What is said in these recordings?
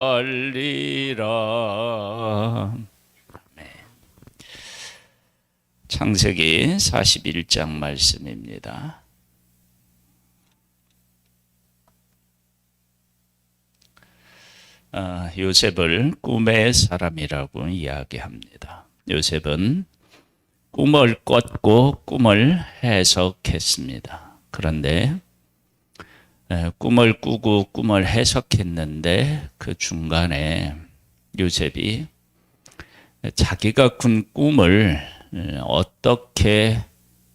알리라. 네. 창세기 41장 말씀입니다. 아, 요셉을 꿈의 사람이라고 이야기합니다. 요셉은 꿈을 꿨고 꿈을 해석했습니다. 그런데 에, 꿈을 꾸고 꿈을 해석했는데 그 중간에 요셉이 자기가 꾼 꿈을 에, 어떻게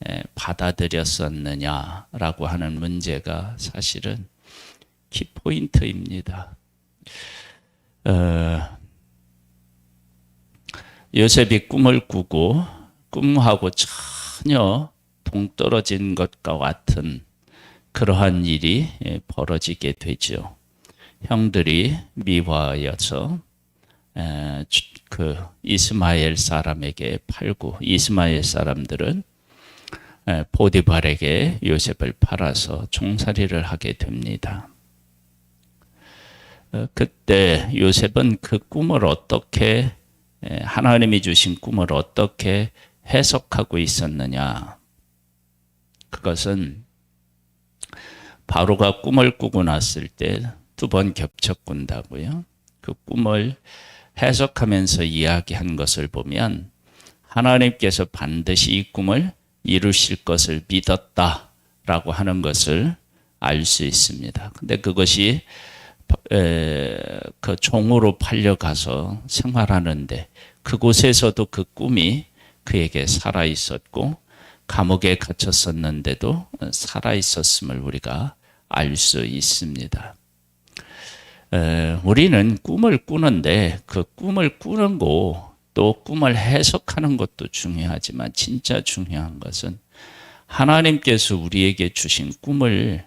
에, 받아들였었느냐라고 하는 문제가 사실은 키포인트입니다. 어, 요셉이 꿈을 꾸고 꿈하고 전혀 동떨어진 것과 같은 그러한 일이 예, 벌어지게 되죠. 형들이 주- 그 이스마엘 사람에게 팔고 이스마엘 사람들은 에, 보디발에게 요셉을 팔아서 종살이를 하게 됩니다. 어, 그때 요셉은 그 꿈을 어떻게 에, 하나님이 주신 꿈을 어떻게 해석하고 있었느냐? 그것은 바로가 꿈을 꾸고 났을 때 두 번 겹쳐 꾼다고요. 그 꿈을 해석하면서 이야기한 것을 보면 하나님께서 반드시 이 꿈을 이루실 것을 믿었다라고 하는 것을 알 수 있습니다. 근데 그것이 에, 그 종으로 팔려가서 생활하는데 그곳에서도 그 꿈이 그에게 살아 있었고 감옥에 갇혔었는데도 살아 있었음을 우리가 알 수 있습니다. 에, 우리는 꿈을 꾸는데 그 꿈을 꾸는 거 또 꿈을 해석하는 것도 중요하지만 진짜 중요한 것은 하나님께서 우리에게 주신 꿈을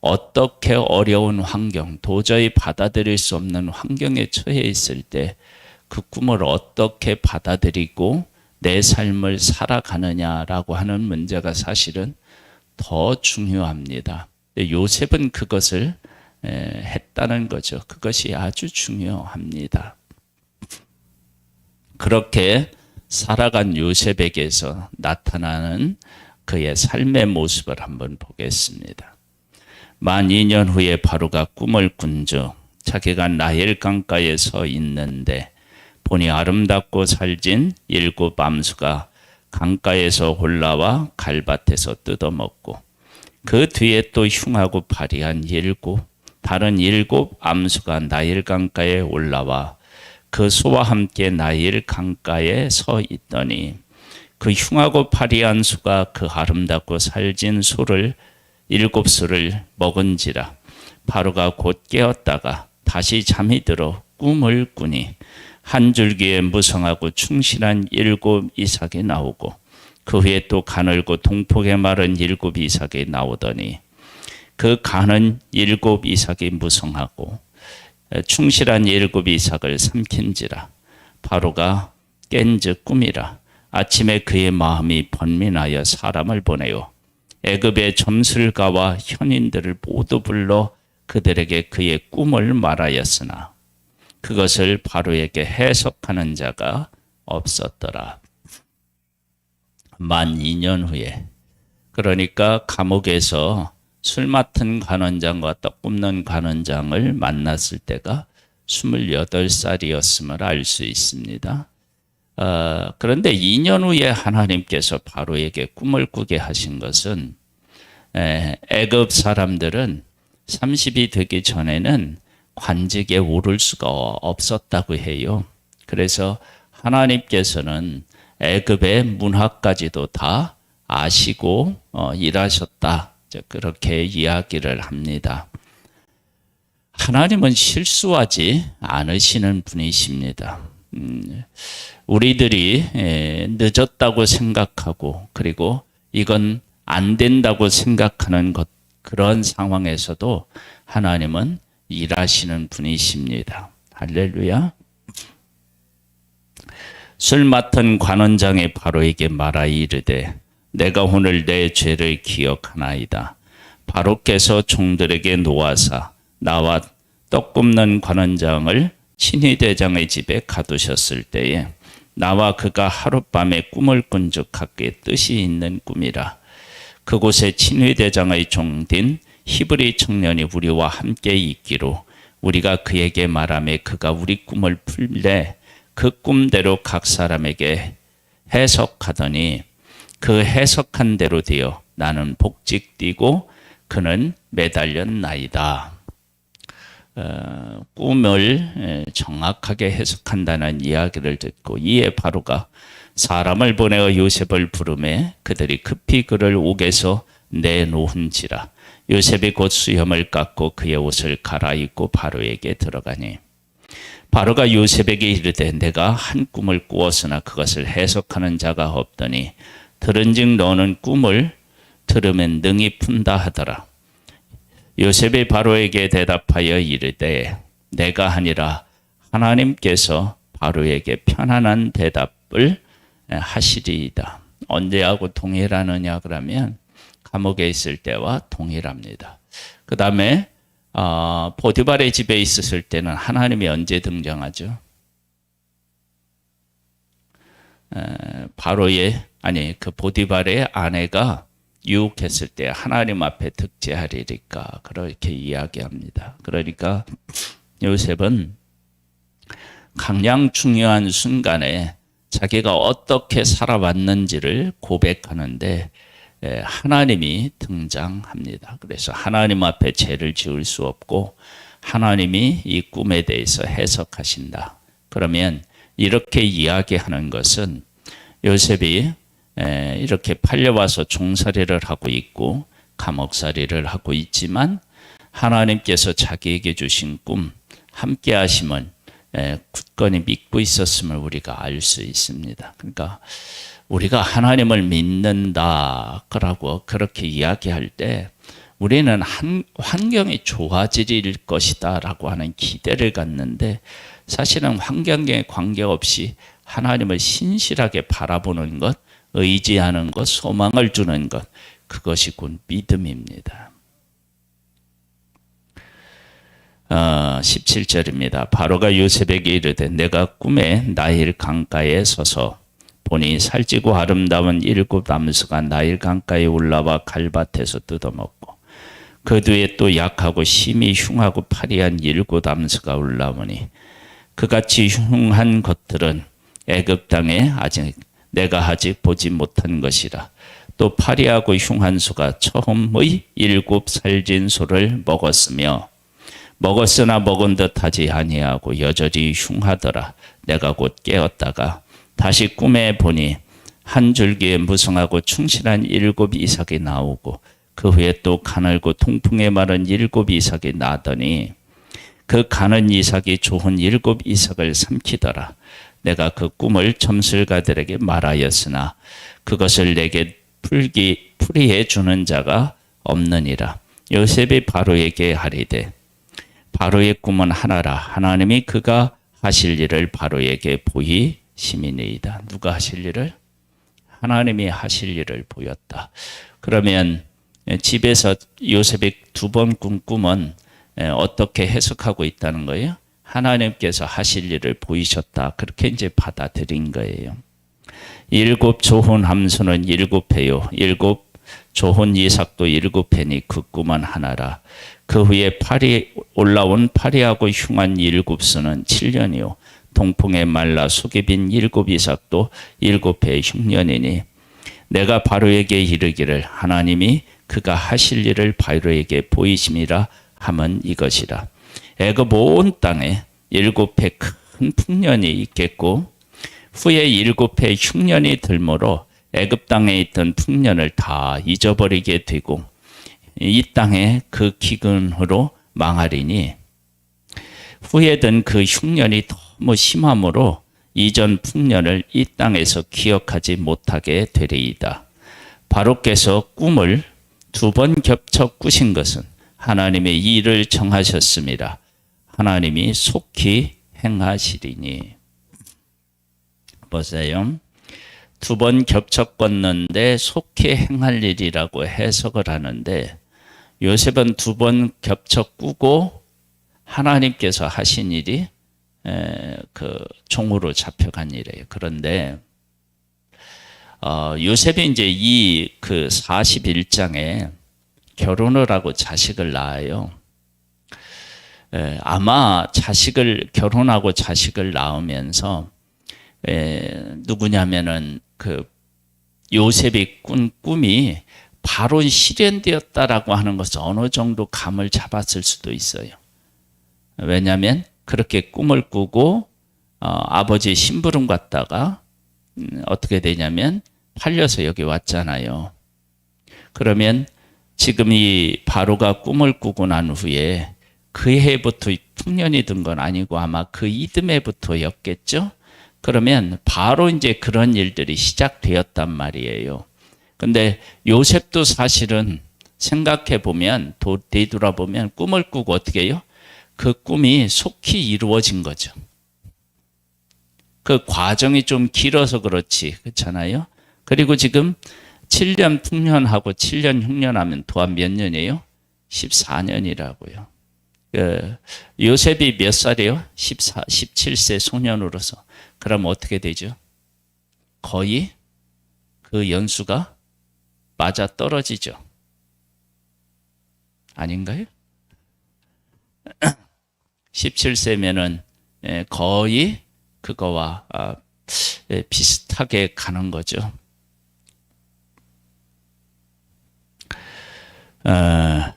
어떻게 어려운 환경, 도저히 받아들일 수 없는 환경에 처해 있을 때 그 꿈을 어떻게 받아들이고 내 삶을 살아가느냐라고 하는 문제가 사실은 더 중요합니다. 근데 요셉은 그것을 에, 했다는 거죠. 그것이 아주 중요합니다. 그렇게 살아간 요셉에게서 나타나는 그의 삶의 모습을 한번 보겠습니다. 만 2년 후에 바로가 꿈을 꾼즉 자기가 나일 강가에 서 있는데 보니 아름답고 살진 일곱 암수가 강가에서 올라와 갈밭에서 뜯어먹고 그 뒤에 또 흉하고 파리한 일곱 다른 일곱 암수가 나일 강가에 올라와 그 소와 함께 나일 강가에 서 있더니 그 흉하고 파리한 수가 그 아름답고 살진 소를 일곱 수를 먹은지라 바로가 곧 깨었다가 다시 잠이 들어 꿈을 꾸니 한 줄기에 무성하고 충실한 일곱 이삭이 나오고 그 후에 또 가늘고 동폭에 마른 일곱 이삭이 나오더니 그 가는 일곱 이삭이 무성하고 충실한 일곱 이삭을 삼킨지라 바로가 깬즉 꿈이라 아침에 그의 마음이 번민하여 사람을 보내요 애굽의 점술가와 현인들을 모두 불러 그들에게 그의 꿈을 말하였으나 그것을 바로에게 해석하는 자가 없었더라. 만 2년 후에 그러니까 감옥에서 술 맡은 관원장과 떡 굽는 관원장을 만났을 때가 28살이었음을 알 수 있습니다. 어, 그런데 2년 후에 하나님께서 바로에게 꿈을 꾸게 하신 것은 에, 애굽 사람들은 30이 되기 전에는 관직에 오를 수가 없었다고 해요. 그래서 하나님께서는 애굽의 문화까지도 다 아시고 어, 일하셨다. 그렇게 이야기를 합니다. 하나님은 실수하지 않으시는 분이십니다. 음, 우리들이 에, 늦었다고 생각하고 그리고 이건 안 된다고 생각하는 것 그런 상황에서도 하나님은 일하시는 분이십니다. 할렐루야. 술 맡은 관원장이 바로에게 말하 이르되 내가 오늘 내 죄를 기억하나이다. 바로께서 종들에게 놓아사 나와 떡 굽는 관원장을 친위 대장의 집에 가두셨을 때에 나와 그가 하룻밤에 꿈을 꾼적 각기 뜻이 있는 꿈이라 그곳에 친위 대장의 종된 히브리 청년이 우리와 함께 있기로 우리가 그에게 말하며 그가 우리 꿈을 풀래 그 꿈대로 각 사람에게 해석하더니 그 해석한 대로 되어 나는 복직 뛰고 그는 매달렸나이다. 어, 꿈을 에, 정확하게 해석한다는 이야기를 듣고 이에 바로가 사람을 보내어 요셉을 부르매 그들이 급히 그를 옥에서 내놓은지라 요셉이 곧 수염을 깎고 그의 옷을 갈아입고 바로에게 들어가니 바로가 요셉에게 이르되 내가 한 꿈을 꾸었으나 그것을 해석하는 자가 없더니 들은즉 너는 꿈을 들으면 능히 푼다 하더라 요셉이 바로에게 대답하여 이르되 내가 아니라 하나님께서 바로에게 편안한 대답을 하시리이다. 언제하고 동일하느냐 그러면 감옥에 있을 때와 동일합니다. 그 다음에 어, 보디발의 집에 있었을 때는 하나님이 언제 등장하죠? 에, 바로의 아니 그 보디발의 아내가 유혹했을 때 하나님 앞에 득제하리니까 그렇게 이야기합니다. 그러니까 요셉은 가장 중요한 순간에 자기가 어떻게 살아왔는지를 고백하는데 에, 하나님이 등장합니다. 그래서 하나님 앞에 죄를 지을 수 없고 하나님이 이 꿈에 대해서 해석하신다. 그러면 이렇게 이야기하는 것은 요셉이 에, 이렇게 팔려와서 종살이를 하고 있고 감옥살이를 하고 있지만 하나님께서 자기에게 주신 꿈 함께 하심을 에, 굳건히 믿고 있었음을 우리가 알 수 있습니다. 그러니까 우리가 하나님을 믿는다라고 그렇게 이야기할 때 우리는 한, 환경이 좋아질 것이다 라고 하는 기대를 갖는데 사실은 환경에 관계없이 하나님을 신실하게 바라보는 것, 의지하는 것, 소망을 주는 것, 그것이 곧 믿음입니다. 어, 17절입니다. 바로가 요셉에게 이르되 내가 꿈에 나일 강가에 서서 보니 살찌고 아름다운 일곱 암수가 나일 강가에 올라와 갈밭에서 뜯어먹고 그 뒤에 또 약하고 심히 흉하고 파리한 일곱 암수가 올라오니 그같이 흉한 것들은 애굽 땅에 아직 내가 아직 보지 못한 것이라 또 파리하고 흉한 소가 처음의 일곱 살진 소를 먹었으며 먹었으나 먹은 듯하지 아니하고 여전히 흉하더라. 내가 곧 깨었다가 다시 꿈에 보니 한 줄기에 무성하고 충실한 일곱 이삭이 나오고 그 후에 또 가늘고 통풍에 마른 일곱 이삭이 나더니 그 가는 이삭이 좋은 일곱 이삭을 삼키더라. 내가 그 꿈을 점술가들에게 말하였으나 그것을 내게 풀기 풀이해 주는 자가 없느니라. 요셉이 바로에게 하리되 바로의 꿈은 하나라. 하나님이 그가 하실 일을 바로에게 보이 시민이다. 누가 하실 일을? 하나님이 하실 일을 보였다. 그러면 집에서 요셉이 두 번 꾼 꿈은 어떻게 해석하고 있다는 거예요? 하나님께서 하실 일을 보이셨다. 그렇게 이제 받아들인 거예요. 일곱 좋은 함수는 일곱 해요. 일곱 좋은 이삭도 일곱 해니 그 꿈은 하나라. 그 후에 파리 올라온 파리하고 흉한 일곱 수는 7년이요. 동풍에 말라 속에 빈 일곱 이삭도 일곱 해의 흉년이니 내가 바로에게 이르기를 하나님이 그가 하실 일을 바로에게 보이심이라 하면 이것이라. 애굽 온 땅에 일곱 해큰 풍년이 있겠고 후에 일곱 해 흉년이 들므로 애굽 땅에 있던 풍년을 다 잊어버리게 되고 이 땅에 그 기근으로 망하리니 후에 든 그 흉년이 너무 심함으로 이전 풍년을 이 땅에서 기억하지 못하게 되리이다. 바로께서 꿈을 두 번 겹쳐 꾸신 것은 하나님의 일을 정하셨습니다. 하나님이 속히 행하시리니. 보세요. 두 번 겹쳐 꿨는데 속히 행할 일이라고 해석을 하는데 요셉은 두 번 겹쳐 꾸고 하나님께서 하신 일이 에, 그 종으로 잡혀간 이래요. 그런데 어, 요셉이 이제 이 그 41장에 결혼을 하고 자식을 낳아요. 에, 아마 자식을 결혼하고 자식을 낳으면서 에, 누구냐면은 그 요셉이 꾼 꿈이 바로 실현되었다라고 하는 것을 어느 정도 감을 잡았을 수도 있어요. 왜냐하면 그렇게 꿈을 꾸고 어, 아버지 심부름 갔다가 음, 어떻게 되냐면 팔려서 여기 왔잖아요. 그러면 지금 이 바로가 꿈을 꾸고 난 후에 그 해부터 풍년이 든 건 아니고 아마 그 이듬해부터였겠죠. 그러면 바로 이제 그런 일들이 시작되었단 말이에요. 근데 요셉도 사실은 생각해 보면 되돌아보면 꿈을 꾸고 어떻게 해요? 그 꿈이 속히 이루어진 거죠. 그 과정이 좀 길어서 그렇지. 그렇잖아요. 그리고 지금 7년 풍년하고 7년 흉년하면 또한 몇 년이에요? 14년이라고요. 그 요셉이 몇 살이에요? 14, 17세 소년으로서. 그럼 어떻게 되죠? 거의 그 연수가 맞아 떨어지죠. 아닌가요? 17세면은 예, 거의 그거와 아, 예, 비슷하게 가는 거죠. 어,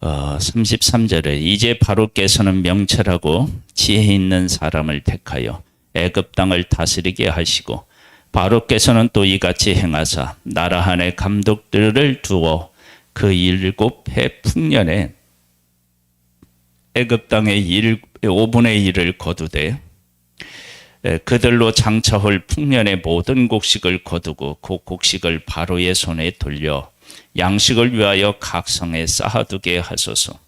어, 33절에 이제 바로께서는 명철하고 지혜 있는 사람을 택하여 애굽 땅을 다스리게 하시고 바로께서는 또 이같이 행하사 나라 안에 감독들을 두어 그 일곱 해 풍년에 애굽 땅의 5분의 1을 거두되 그들로 장차올 풍년의 모든 곡식을 거두고 그 곡식을 바로의 손에 돌려 양식을 위하여 각 성에 쌓아두게 하소서.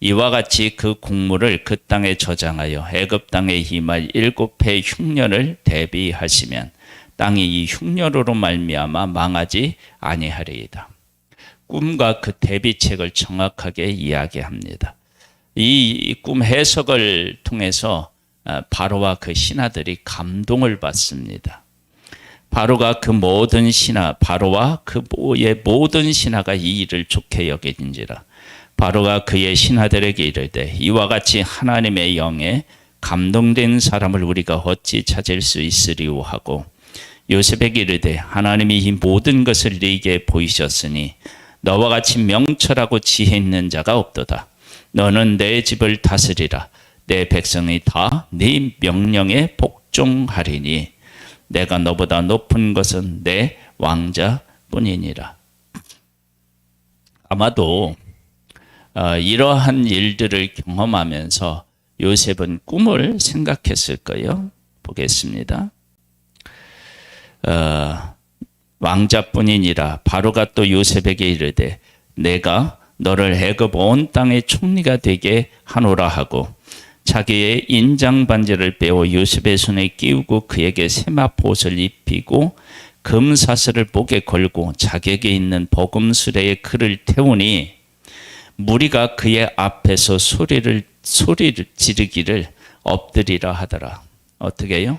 이와 같이 그 곡물을 그 땅에 저장하여 애굽 땅에 임할 일곱 해 흉년을 대비하시면 땅이 이 흉년으로 말미암아 망하지 아니하리이다. 꿈과 그 대비책을 정확하게 이야기합니다. 이 꿈 해석을 통해서 아, 바로와 그 신하들이 감동을 받습니다. 바로가 그 모든 신하, 바로와 그의 모든 신하가 이 일을 좋게 여기진지라. 바로가 그의 신하들에게 이르되 이와 같이 하나님의 영에 감동된 사람을 우리가 어찌 찾을 수 있으리오 하고 요셉에게 이르되 하나님이 이 모든 것을 네게 보이셨으니 너와 같이 명철하고 지혜 있는 자가 없도다. 너는 내 집을 다스리라. 내 백성이 다 네 명령에 복종하리니 내가 너보다 높은 것은 내 왕자뿐이니라. 아마도 어, 이러한 일들을 경험하면서 요셉은 꿈을 생각했을 거예요. 보겠습니다. 어, 왕자뿐이니라 바로가 또 요셉에게 이르되 내가 너를 애굽 온 땅의 총리가 되게 하노라 하고 자기의 인장 반지를 빼어 요셉의 손에 끼우고 그에게 세마포 옷을 입히고 금사슬을 목에 걸고 자기에게 있는 버금수레에 그를 태우니 무리가 그의 앞에서 소리를 소리를 지르기를 엎드리라 하더라. 어떻게 해요?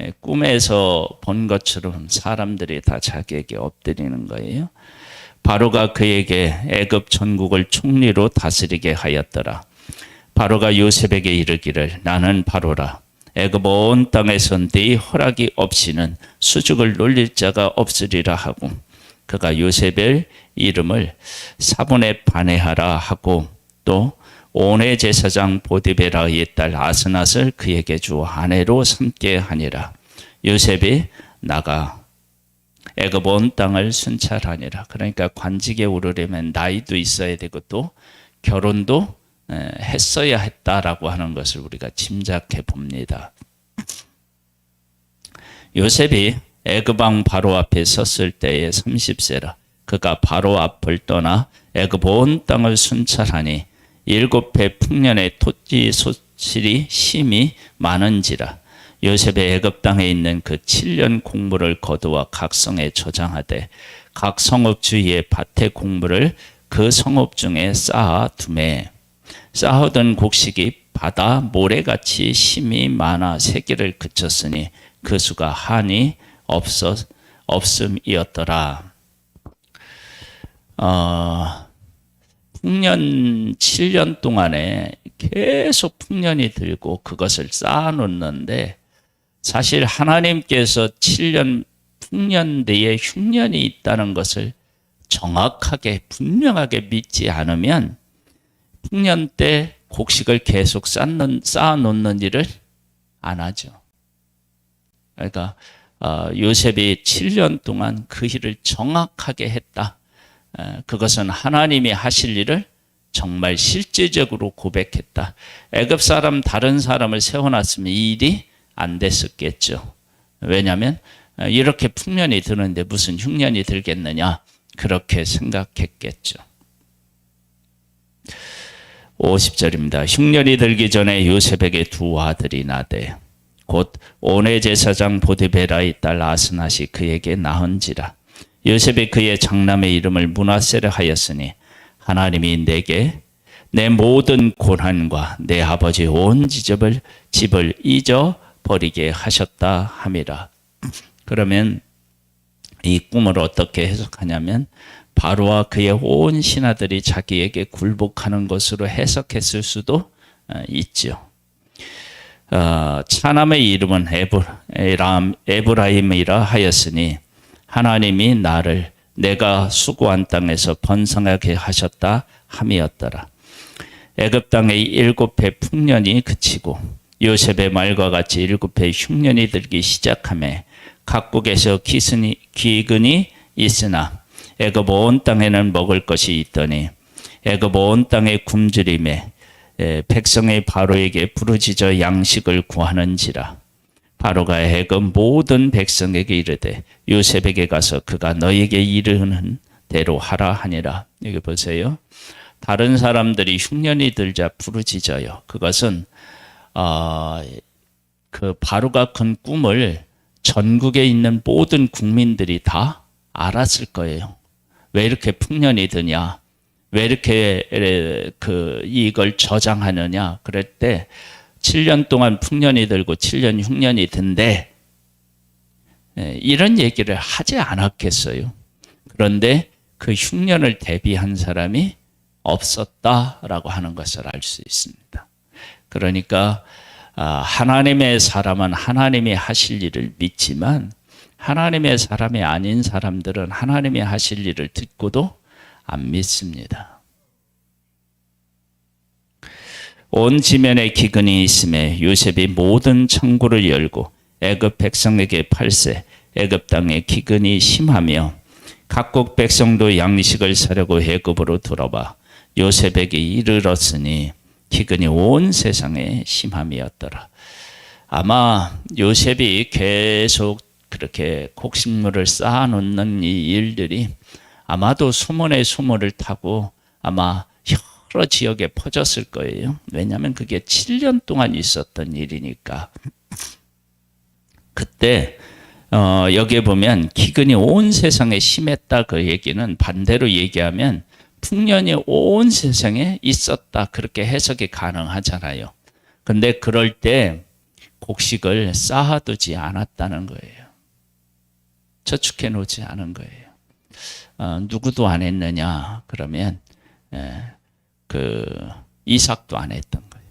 예, 꿈에서 본 것처럼 사람들이 다 자기에게 엎드리는 거예요. 바로가 그에게 애굽 전국을 총리로 다스리게 하였더라. 바로가 요셉에게 이르기를 나는 바로라. 애굽 온 땅에서 네 허락이 없이는 수죽을 놀릴 자가 없으리라 하고 그가 요셉의 이름을 사본에 반해하라 하고 또 온의 제사장 보디베라의 딸 아스낫을 그에게 주 아내로 삼게 하니라. 요셉이 나가 애굽 온 땅을 순찰하니라. 그러니까 관직에 오르려면 나이도 있어야 되고 또 결혼도 했어야 했다라고 하는 것을 우리가 짐작해 봅니다. 요셉이 왕 바로 앞에 섰을 때에 30세라. 그가 바로 앞을 떠나 온 땅을 순찰하니 일곱 해 풍년의 토지 소실이 심히 많은지라 요셉의 애굽 땅에 있는 그 7년 공물을 거두어 각 성에 저장하되 각 성읍 주위의 밭의 공물을 그 성읍 중에 쌓아 두매 쌓아둔 곡식이 바다 모래같이 심이 많아 세기를 그쳤으니 그 수가 한이 없어 없음이었더라. 어, 풍년 7년 동안에 계속 풍년이 들고 그것을 쌓아놓는데 사실 하나님께서 7년 풍년 내에 흉년이 있다는 것을 정확하게 분명하게 믿지 않으면 풍년 때 곡식을 계속 쌓는, 쌓아놓는 일을 안 하죠. 그러니까 어, 요셉이 7년 동안 그 일을 정확하게 했다. 에, 그것은 하나님이 하실 일을 정말 실제적으로 고백했다. 애굽 사람 다른 사람을 세워놨으면 이 일이 안 됐었겠죠. 왜냐하면 어, 이렇게 풍년이 드는데 무슨 흉년이 들겠느냐 그렇게 생각했겠죠. 50절입니다. 흉년이 들기 전에 요셉에게 두 아들이 나되 곧 오네 제사장 보디베라의 딸 아스낫이 그에게 낳은지라 요셉이 그의 장남의 이름을 문하세를 하였으니 하나님이 내게 내 모든 고난과 내 아버지 온 지접을 집을 잊어 버리게 하셨다 함이라. 그러면 이 꿈을 어떻게 해석하냐면 바로와 그의 온 신하들이 자기에게 굴복하는 것으로 해석했을 수도 어, 있죠. 어, 차남의 이름은 에브람, 에브라임이라 하였으니 하나님이 나를 내가 수고한 땅에서 번성하게 하셨다 함이었더라. 애굽 땅의 일곱 해 풍년이 그치고 요셉의 말과 같이 일곱 해 흉년이 들기 시작함에 각국에서 기근이, 기근이 있으나 애굽 온 땅에는 먹을 것이 있더니 애굽 온 땅의 굶주림에 백성의 바로에게 부르짖어 양식을 구하는지라 바로가 애굽 모든 백성에게 이르되 요셉에게 가서 그가 너에게 이르는 대로 하라 하니라 여기 보세요 다른 사람들이 흉년이 들자 부르짖어요 그것은 어, 그 바로가 큰 꿈을 전국에 있는 모든 국민들이 다 알았을 거예요. 왜 이렇게 풍년이 드냐? 왜 이렇게 그 이걸 저장하느냐? 그럴 때 7년 동안 풍년이 들고 7년 흉년이 든데 예, 이런 얘기를 하지 않았겠어요. 그런데 그 흉년을 대비한 사람이 없었다라고 하는 것을 알 수 있습니다. 그러니까 아, 하나님의 사람은 하나님이 하실 일을 믿지만 하나님의 사람이 아닌 사람들은 하나님이 하실 일을 듣고도 안 믿습니다. 온 지면에 기근이 있음에 요셉이 모든 창고를 열고 애굽 백성에게 팔세 애굽 땅에 기근이 심하며 각국 백성도 양식을 사려고 애굽으로 들어봐 요셉에게 이르렀으니 기근이 온 세상에 심함이었더라. 아마 요셉이 계속 그렇게 곡식물을 쌓아놓는 이 일들이 아마도 소문의 소문을 타고 아마 여러 지역에 퍼졌을 거예요. 왜냐하면 그게 7년 동안 있었던 일이니까. 그때 어, 여기에 보면 기근이 온 세상에 심했다 그 얘기는 반대로 얘기하면 풍년이 온 세상에 있었다. 그렇게 해석이 가능하잖아요. 근데 그럴 때 곡식을 쌓아두지 않았다는 거예요. 저축해 놓지 않은 거예요. 어, 누구도 안 했느냐? 그러면 예, 그 이삭도 안 했던 거예요.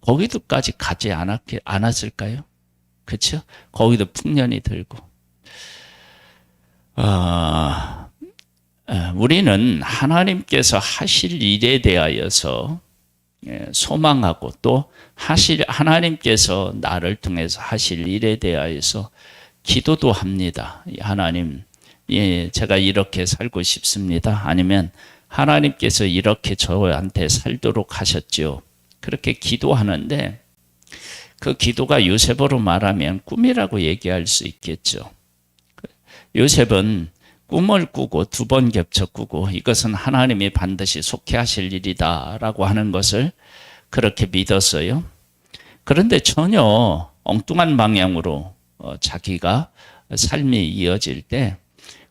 거기도까지 가지 않았, 않았을까요? 그렇죠? 거기도 풍년이 들고. 어, 우리는 하나님께서 하실 일에 대하여서 예, 소망하고 또 하실 하나님께서 나를 통해서 하실 일에 대하여서 기도도 합니다. 하나님, 예, 제가 이렇게 살고 싶습니다. 아니면 하나님께서 이렇게 저한테 살도록 하셨죠. 그렇게 기도하는데 그 기도가 요셉으로 말하면 꿈이라고 얘기할 수 있겠죠. 요셉은 꿈을 꾸고 두 번 겹쳐 꾸고 이것은 하나님이 반드시 속해 하실 일이다 라고 하는 것을 그렇게 믿었어요. 그런데 전혀 엉뚱한 방향으로 어, 자기가 삶이 이어질 때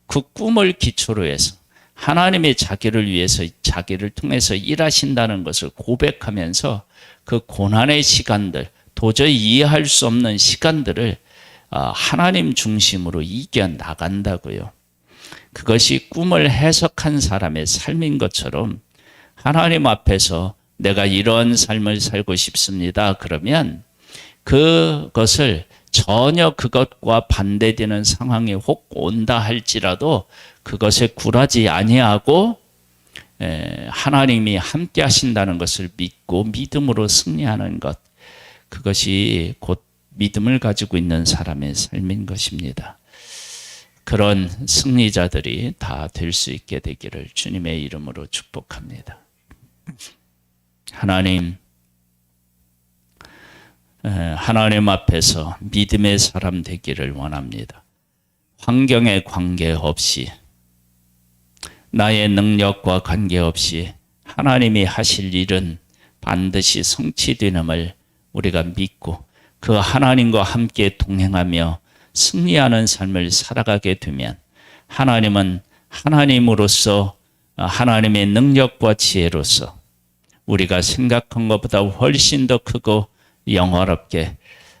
그 꿈을 기초로 해서 하나님이 자기를 위해서 자기를 통해서 일하신다는 것을 고백하면서 그 고난의 시간들 도저히 이해할 수 없는 시간들을 아, 하나님 중심으로 이겨 나간다고요. 그것이 꿈을 해석한 사람의 삶인 것처럼 하나님 앞에서 내가 이런 삶을 살고 싶습니다. 그러면 그것을 전혀 그것과 반대되는 상황이 혹 온다 할지라도 그것에 굴하지 아니하고 에, 하나님이 함께 하신다는 것을 믿고 믿음으로 승리하는 것 그것이 곧 믿음을 가지고 있는 사람의 삶인 것입니다. 그런 승리자들이 다 될 수 있게 되기를 주님의 이름으로 축복합니다. 하나님, 에, 하나님 앞에서 믿음의 사람 되기를 원합니다. 환경에 관계없이 나의 능력과 관계없이 하나님이 하실 일은 반드시 성취되는을 우리가 믿고 그 하나님과 함께 동행하며 승리하는 삶을 살아가게 되면 하나님은 하나님으로서 하나님의 능력과 지혜로서 우리가 생각한 것보다 훨씬 더 크고 영화롭게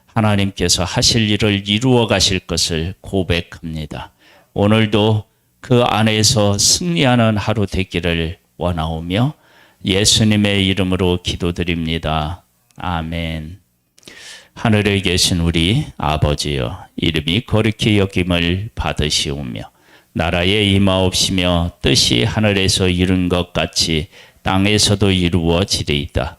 하나님께서 하실 일을 이루어 가실 것을 고백합니다. 오늘도 그 안에서 승리하는 하루 되기를 원하오며 예수님의 이름으로 기도드립니다. 아멘. 하늘에 계신 우리 아버지여 이름이 거룩히 여김을 받으시오며 나라에 임하옵시며 뜻이 하늘에서 이룬 것 같이 땅에서도 이루어지리이다.